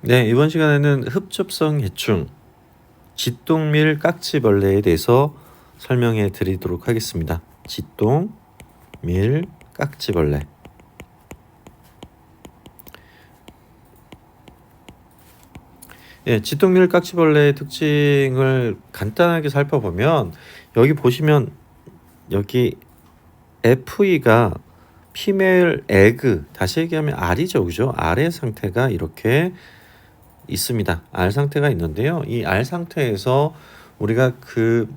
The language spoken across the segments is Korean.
네, 이번 시간에는 흡접성 해충, 쥐똥밀 깍지벌레에 대해서 설명해 드리도록 하겠습니다. 쥐똥밀 깍지벌레. 예, 쥐똥밀 깍지벌레의 특징을 간단하게 살펴보면 여기 보시면 여기 FE가 피메일 에그 다시 얘기하면 알이죠 그죠 알의 상태가 이렇게 있습니다. 알 상태가 있는데요. 이 알 상태에서 우리가 그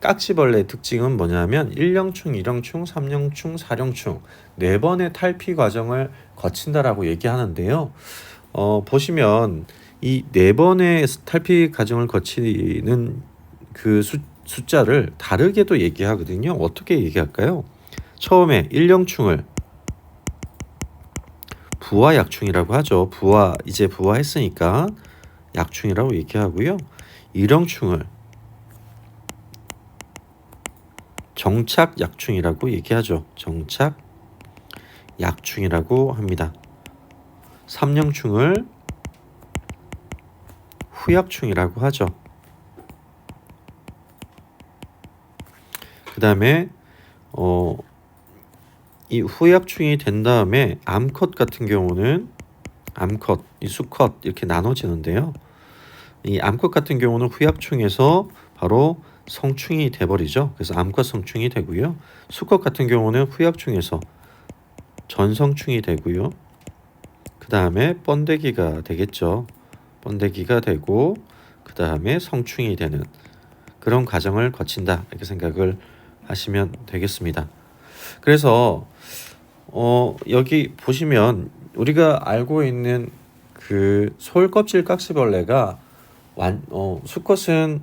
깍지벌레의 특징은 뭐냐면 1령충, 2령충, 3령충, 4령충 네 번의 탈피 과정을 거친다라고 얘기하는데요. 어, 보시면 이 네 번의 탈피 과정을 거치는 그 수, 숫자를 다르게도 얘기하거든요. 어떻게 얘기할까요? 처음에 1령충을 부화 약충이라고 하죠. 부화 이제 부화했으니까 약충이라고 얘기하고요. 일형충을 정착 약충이라고 얘기하죠. 정착 약충이라고 합니다. 삼령충을 후약충이라고 하죠. 그 다음에 어, 이 후약충이 된 다음에 암컷 같은 경우는 암컷, 이 수컷 이렇게 나눠지는데요. 이 암컷 같은 경우는 후약충에서 바로 성충이 돼버리죠. 그래서 암컷 성충이 되고요. 수컷 같은 경우는 후약충에서 전성충이 되고요. 그 다음에 번데기가 되겠죠. 번데기가 되고 그 다음에 성충이 되는 그런 과정을 거친다 이렇게 생각을 하시면 되겠습니다. 그래서 어 여기 보시면 우리가 알고 있는 그 솔껍질 깍지벌레가 완 어, 수컷은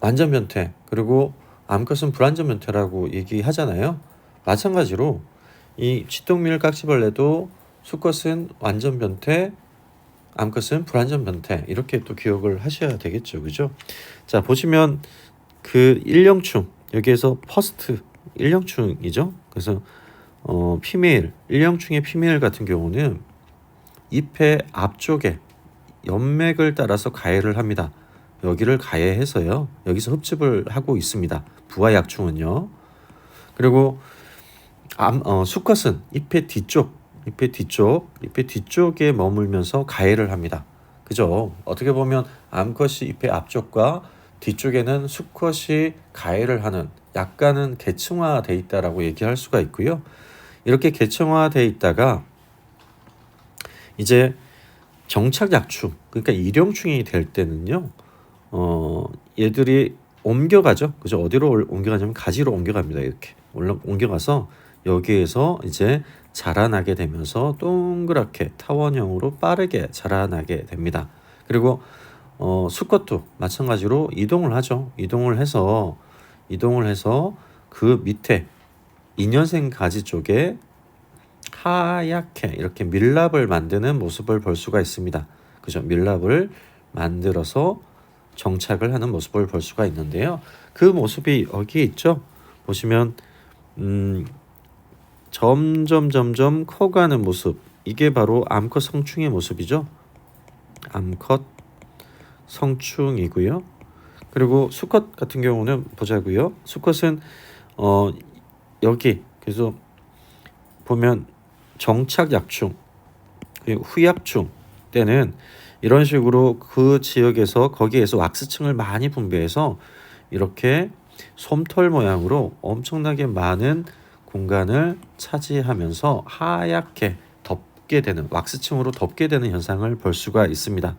완전 변태 그리고 암컷은 불완전 변태라고 얘기하잖아요. 마찬가지로 이 쥐똥밀 깍지벌레도 수컷은 완전 변태, 암컷은 불완전 변태 이렇게 또 기억을 하셔야 되겠죠, 그죠? 자 보시면 그 일령충 여기에서 퍼스트 일령충이죠. 그래서 어, 피메일 일령충의 피메일 같은 경우는 잎의 앞쪽에 연맥을 따라서 가해를 합니다. 여기를 가해해서요. 여기서 흡집을 하고 있습니다. 부화약충은요. 그리고 암, 어, 수컷은 잎의 뒤쪽, 잎의 뒤쪽, 잎의 뒤쪽에 머물면서 가해를 합니다. 그죠? 어떻게 보면 암컷이 잎의 앞쪽과 뒤쪽에는 수컷이 가해를 하는 약간은 계층화돼 있다라고 얘기할 수가 있고요. 이렇게 계층화돼 있다가 이제 정착 약충 그러니까 일형충이 될 때는요. 어 얘들이 옮겨가죠. 그죠? 어디로 옮겨가냐면 가지로 옮겨갑니다. 이렇게 올라 옮겨가서 여기에서 이제 자라나게 되면서 동그랗게 타원형으로 빠르게 자라나게 됩니다. 그리고 어, 수컷도 마찬가지로 이동을 하죠. 이동을 해서 이동을 해서 그 밑에 2년생 가지 쪽에 하얗게 이렇게 밀랍을 만드는 모습을 볼 수가 있습니다. 그죠? 밀랍을 만들어서 정착을 하는 모습을 볼 수가 있는데요. 그 모습이 여기 있죠. 보시면 음, 점점 점점 커가는 모습. 이게 바로 암컷 성충의 모습이죠. 암컷 성충이고요. 그리고 수컷 같은 경우는 보자고요. 수컷은 어 여기 그래서 보면 정착 약충, 후약충 때는 이런 식으로 그 지역에서 거기에서 왁스층을 많이 분비해서 이렇게 솜털 모양으로 엄청나게 많은 공간을 차지하면서 하얗게 덮게 되는 왁스층으로 덮게 되는 현상을 볼 수가 있습니다.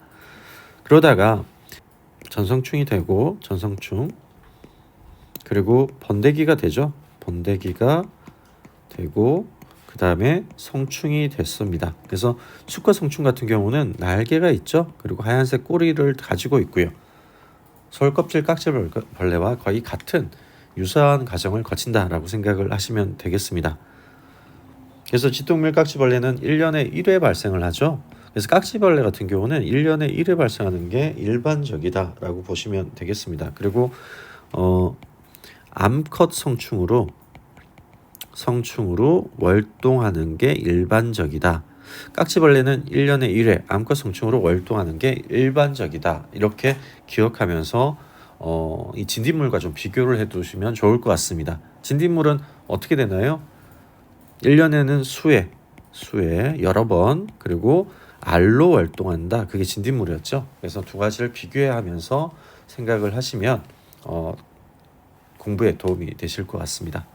그러다가 전성충이 되고 전성충 그리고 번데기가 되죠. 번데기가 되고 그 다음에 성충이 됐습니다. 그래서 수컷 성충 같은 경우는 날개가 있죠. 그리고 하얀색 꼬리를 가지고 있고요. 솔껍질 깍지벌레와 거의 같은 유사한 과정을 거친다라고 생각을 하시면 되겠습니다. 그래서 지똥밀 깍지벌레는 1년에 1회 발생을 하죠. 그래서 깍지벌레 같은 경우는 1년에 1회 발생하는 게 일반적이다라고 보시면 되겠습니다. 그리고 어 암컷 성충으로 성충으로 월동하는 게 일반적이다. 깍지벌레는 1년에 1회 암컷 성충으로 월동하는 게 일반적이다. 이렇게 기억하면서 어, 이 진딧물과 좀 비교를 해 두시면 좋을 것 같습니다. 진딧물은 어떻게 되나요? 1년에는 수회, 수회 여러 번 그리고 알로 활동한다. 그게 진딧물이었죠. 그래서 두 가지를 비교하면서 생각을 하시면 어, 공부에 도움이 되실 것 같습니다.